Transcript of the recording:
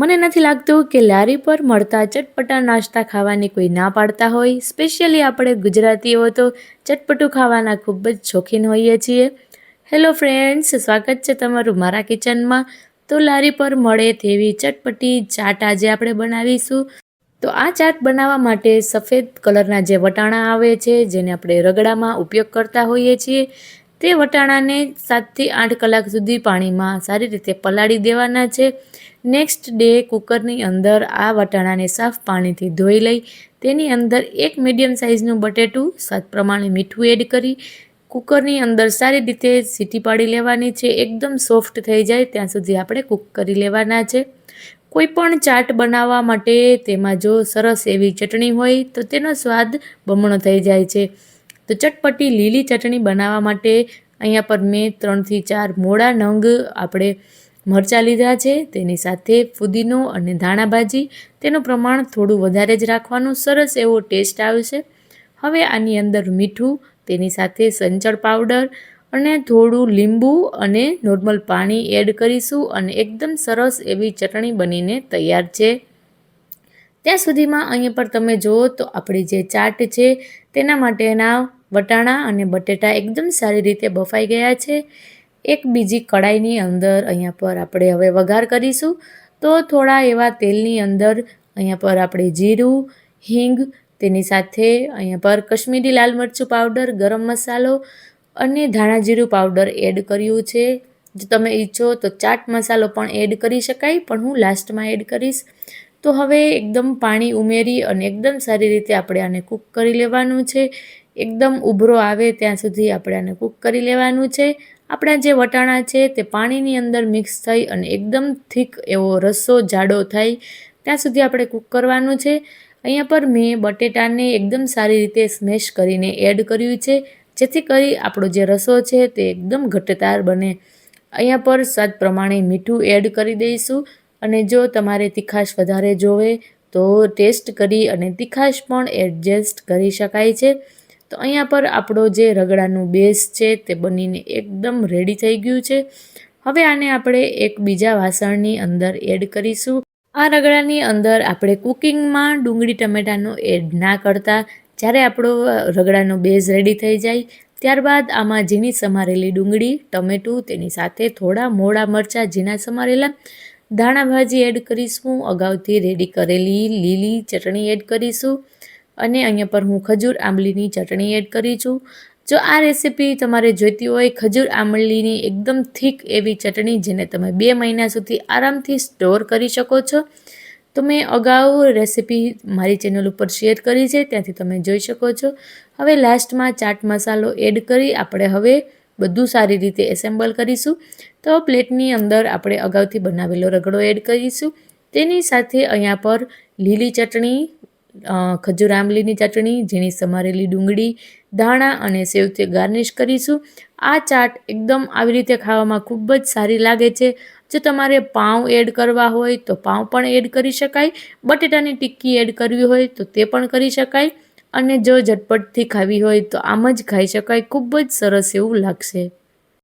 મને નથી લાગતું કે લારી પર મળતા ચટપટા નાસ્તા ખાવાની કોઈ ના પાડતા હોય. સ્પેશિયલી આપણે ગુજરાતીઓ તો ચટપટું ખાવાના ખૂબ જ શોખીન હોઈએ છીએ. હેલો ફ્રેન્ડ્સ સ્વાગત છે તમારું મારા કિચનમાં. તો લારી પર મળે તેવી ચટપટી ચાટ આજે આપણે બનાવીશું. તો આ ચાટ બનાવવા માટે સફેદ કલરના જે વટાણા આવે છે, જેને આપણે રગડામાં ઉપયોગ કરતા હોઈએ છીએ. તે વટાણાને સાતથી આઠ કલાક સુધી પાણીમાં સારી રીતે પલાળી દેવાના છે. નેક્સ્ટ ડે કુકરની અંદર આ વટાણાને સાફ પાણીથી ધોઈ લઈ, તેની અંદર એક મીડિયમ સાઇઝનું બટેટું, સ્વાદ પ્રમાણે મીઠું એડ કરી, કુકરની અંદર સારી રીતે સીટી પાડી લેવાની છે. એકદમ સોફ્ટ થઈ જાય ત્યાં સુધી આપણે કૂક કરી લેવાના છે. કોઈ પણ ચાટ બનાવવા માટે તેમાં જો સરસ એવી ચટણી હોય, તો તેનો સ્વાદ બમણો થઈ જાય છે. તો ચટપટી લીલી ચટણી બનાવવા માટે અહીંયા પર મેં ત્રણથી ચાર મોડા નંગ આપણે મરચાં લીધા છે. તેની સાથે ફુદીનો અને ધાણા ભાજી. તેનું પ્રમાણ થોડું વધારે જ રાખવાનું સરસ એવો ટેસ્ટ આવશે હવે આની અંદર મીઠું, તેની સાથે સંચળ પાવડર અને થોડું લીંબુ અને નોર્મલ પાણી એડ કરીશું અને એકદમ સરસ એવી ચટણી બનીને તૈયાર છે. ત્યાં સુધીમાં અહીંયા પર તમે જુઓ તો આપણી જે ચાટ છે, તેના માટેના વટાણા અને બટેટા એકદમ સારી રીતે બફાઈ ગયા છે. એક બીજી કડાઈની અંદર અહીંયા પર આપણે હવે વઘાર કરીશું. તો થોડા એવા તેલની અંદર અહીંયા પર આપણે જીરું, હિંગ, તેની સાથે અહીંયા પર કશ્મીરી લાલ મરચું પાવડર, ગરમ મસાલો અને ધાણા જીરું પાવડર એડ કર્યું છે. જો તમે ઈચ્છો તો ચાટ મસાલો પણ એડ કરી શકાય, પણ હું લાસ્ટમાં એડ કરીશ. તો હવે એકદમ પાણી ઉમેરી અને એકદમ સારી રીતે આપણે આને કૂક કરી લેવાનું છે. એકદમ ઉભરો આવે ત્યાં સુધી આપણે આને કૂક કરી લેવાનું છે. આપણા જે વટાણા છે તે પાણીની અંદર મિક્સ થઈ અને એકદમ થીક એવો રસો જાડો થાય ત્યાં સુધી આપણે કૂક કરવાનું છે. અહીંયા પર મેં બટેટાને એકદમ સારી રીતે સ્મેશ કરીને એડ કર્યું છે. જેથી કરી આપણો જે રસો છે તે એકદમ ઘટ્ટતાર બને. અહીંયા પર સ્વાદ પ્રમાણે મીઠું એડ કરી દઈશું. અને જો તમારે તીખાશ વધારે જોવે, તો ટેસ્ટ કરી અને તીખાશ પણ એડજસ્ટ કરી શકાય છે. તો અહીંયા પર આપણો જે રગડાનું બેઝ છે, તે બનીને એકદમ રેડી થઈ ગયું છે. હવે આને આપણે એક બીજા વાસણની અંદર એડ કરીશું. આ રગડાની અંદર આપણે કુકિંગમાં ડુંગળી ટમેટાનો એડ ના કરતા, જ્યારે આપણો રગડાનો બેઝ રેડી થઈ જાય, ત્યારબાદ આમાં ઝીણી સમારેલી ડુંગળી, ટમેટું, તેની સાથે થોડા મોડા મરચાં, ઝીણા સમારેલા ધાણા ભાજી એડ કરીશું, અગાઉથી રેડી કરેલી લીલી ચટણી એડ કરીશું અને અહીંયા પર હું ખજૂર આંબલીની ચટણી એડ કરી છું. જો આ રેસીપી તમારે જોઈતી હોય, ખજૂર આંબલીની એકદમ થીક એવી ચટણી જેને તમે બે મહિના સુધી આરામથી સ્ટોર કરી શકો છો. તો મેં અગાઉ રેસીપી મારી ચેનલ ઉપર શેર કરી છે, ત્યાંથી તમે જોઈ શકો છો. હવે લાસ્ટમાં ચાટ મસાલો એડ કરી, આપણે હવે બધું સારી રીતે એસેમ્બલ કરીશું. તો પ્લેટની અંદર આપણે અગાઉથી બનાવેલો રગડો એડ કરીશું. તેની સાથે અહીંયા પર લીલી ચટણી ખજૂર આંબલીની ચટણી ઝીણી સમારેલી ડુંગળી, ધાણા અને સેવથી ગાર્નિશ કરીશું. આ ચાટ એકદમ આવી રીતે ખાવામાં ખૂબ જ સારી લાગે છે. જો તમારે પાઉં એડ કરવા હોય તો પાઉં પણ એડ કરી શકાય. બટેટાની ટિક્કી એડ કરવી હોય તો તે પણ કરી શકાય. અને જો ઝટપટથી ખાવી હોય તો આમ જ ખાઈ શકાય. ખૂબ જ સરસ એવું લાગશે.